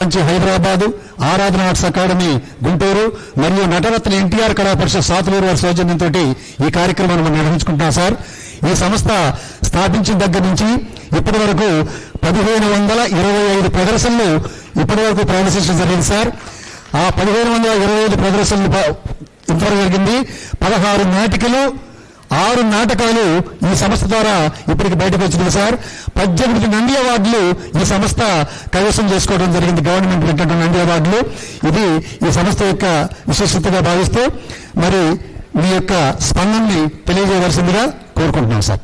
మంచి హైదరాబాదు ఆరాధన arts academy Guntur మరియు నటరత్న ఎన్టీఆర్ కళా పరిషత్ సాతులూరు వారి సౌజన్యంతో ఈ కార్యక్రమాన్ని మనం నిర్వహించుకుంటున్నాం సార్. ఈ సంస్థ స్థాపించిన దగ్గర నుంచి ఇప్పటి వరకు పదిహేను వందల ఇరవై ఐదు ప్రదర్శనలు ఇప్పటి వరకు ప్రదర్శించడం జరిగింది సార్. ఆ పదిహేను వందల ఇరవై ఐదు ప్రదర్శనలు ఇంతవరకు జరిగింది. పదహారు నాటికలు ఆరు నాటకాలు ఈ సంస్థ ద్వారా ఇప్పటికి బయటకు వచ్చింది సార్. పద్దెనిమిది నంది అవార్డులు ఈ సంస్థ కైవసం చేసుకోవడం జరిగింది. గవర్నమెంట్ పెట్టిన నంది అవార్డులు. ఇది ఈ సంస్థ యొక్క విశేషతగా భావిస్తూ మరి మీ యొక్క స్పందనని తెలియజేయవలసిందిగా కోరుకుంటున్నాం సార్.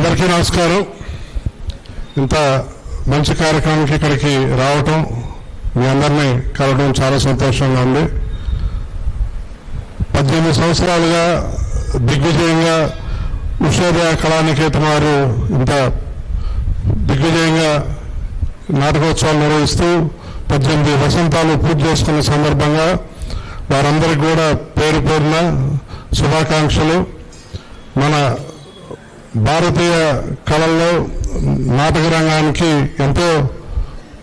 అందరికీ నమస్కారం. ఇంత మంచి కార్యక్రమానికి ఇక్కడికి రావటం మీ అందరినీ కలవడం చాలా సంతోషంగా ఉంది. పద్దెనిమిది సంవత్సరాలుగా దిగ్విజయంగా ఉషోదయ కళానికేతన్ వారు ఇంత దిగ్విజయంగా నాటకోత్సవాలు నిర్వహిస్తూ పద్దెనిమిది వసంతాలు పూర్తి చేసుకున్న సందర్భంగా వారందరికీ కూడా పేరు పేరున శుభాకాంక్షలు. మన భారతీయ కళల్లో నాటక రంగానికి ఎంతో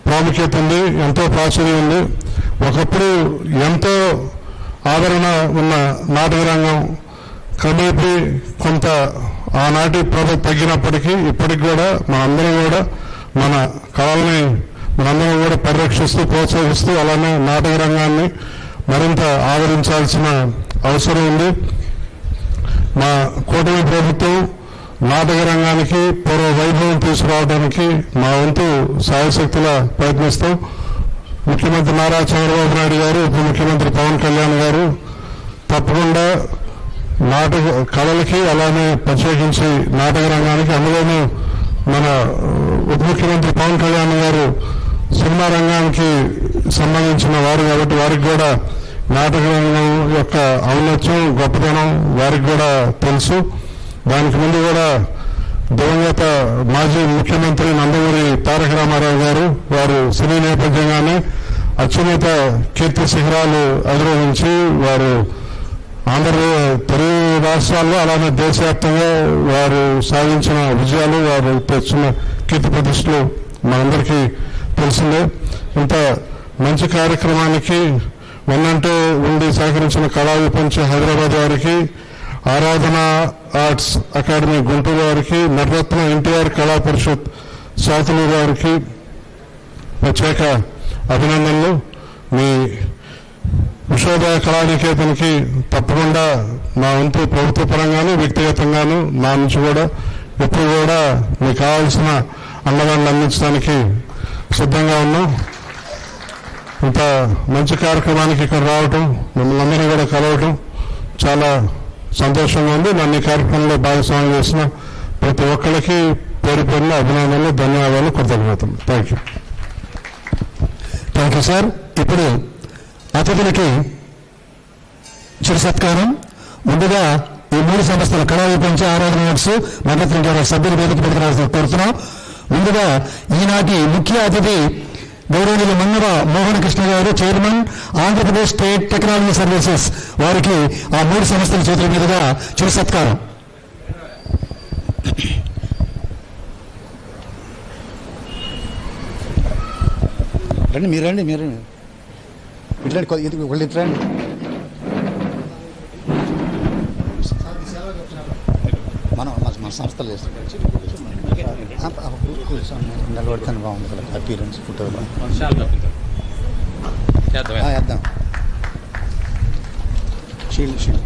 ప్రాముఖ్యత ఉంది ఎంతో ప్రాచుర్యం ఉంది. ఒకప్పుడు ఎంతో ఆదరణ ఉన్న నాటక రంగం క్రమేపీ కొంత ఆనాటి ప్రభ తగ్గినప్పటికీ ఇప్పటికి కూడా మనందరం కూడా మన కళల్ని మనందరం కూడా పరిరక్షిస్తూ ప్రోత్సహిస్తూ అలానే నాటక రంగాన్ని మరింత ఆదరించాల్సిన అవసరం ఉంది. మా కూటమి నాటక రంగానికి పూర్వ వైభవం తీసుకురావడానికి మా వంతు సాయశక్తుల ప్రయత్నిస్తాం ముఖ్యమంత్రి నారా చంద్రబాబు నాయుడు గారు ఉప ముఖ్యమంత్రి పవన్ కళ్యాణ్ గారు తప్పకుండా నాటక కళలకి అలానే ప్రత్యేకించి నాటక రంగానికి అందులోనూ మన ఉప ముఖ్యమంత్రి పవన్ కళ్యాణ్ గారు సినిమా రంగానికి సంబంధించిన వారు కాబట్టి వారికి కూడా నాటక రంగం యొక్క ఔన్నత్యం గొప్పతనం వారికి కూడా తెలుసు. దానికి ముందు కూడా దివంగత మాజీ ముఖ్యమంత్రి నందమూరి తారక రామారావు గారు వారు సినీ నేపథ్యంగానే అత్యున్నత కీర్తి శిఖరాలు అధిరోహించి వారు ఆంధ్ర తెలుగు రాష్ట్రాల్లో అలానే దేశవ్యాప్తంగా వారు సాధించిన విజయాలు వారు తెచ్చిన కీర్తి ప్రతిష్టలు మనందరికీ తెలిసిందే. ఇంత మంచి కార్యక్రమానికి వెన్నంటే ఉండి సహకరించిన కళా విపంచ హైదరాబాద్ వారికి ఆరాధన ఆర్ట్స్ అకాడమీ గుంటూరు వారికి నటరత్న ఎన్టీఆర్ కళా పరిషత్ శాతలూరు వారికి ప్రత్యేక అభినందనలు. మీ విశ్వోదయ కళానికేతన్కి తప్పకుండా మా వంతు ప్రభుత్వ పరంగాను వ్యక్తిగతంగాను మా నుంచి కూడా ఎప్పుడు కూడా మీకు కావాల్సిన అన్నదాన్ని అందించడానికి సిద్ధంగా ఉన్నాం. ఇంత మంచి కార్యక్రమానికి ఇక్కడ రావటం మిమ్మల్ని అందరినీ కూడా కలవటం చాలా సంతోషంగా ఉంది. నన్ను ఈ కార్యక్రమంలో భాగస్వామ్యం చేసిన ప్రతి ఒక్కరికి పేరు పేరున అభినందనలు ధన్యవాదాలు కృతజ్ఞతలు. Thank you thank you sir ఇప్పుడు అతిథులకి చిరు సత్కారం. ముందుగా ఈ మూడు సంస్థల కళా విపంచ ఆరాధన నోట్స్ నటరత్న సభ్యులు సభ్యుల వేదిక పెడుతున్న కోరుతున్నాం. ముందుగా ఈనాటి ముఖ్య అతిథి గౌరవనీయులు మన్నర మోహన్ కృష్ణ గారు chairman Andhra Pradesh State Technology Services వారికి ఆ మూడు సంస్థల చేతుల మీదుగా చిరు సత్కారం. రండి మీరు రండి మీరు ఇట్లా ఒకళ్ళు ఇట్లా మన మన సంస్థలు నిలబడితేనే బాగుంది కదా అపీరెన్స్ ఫోటోలో చేద్దాం. Shield shield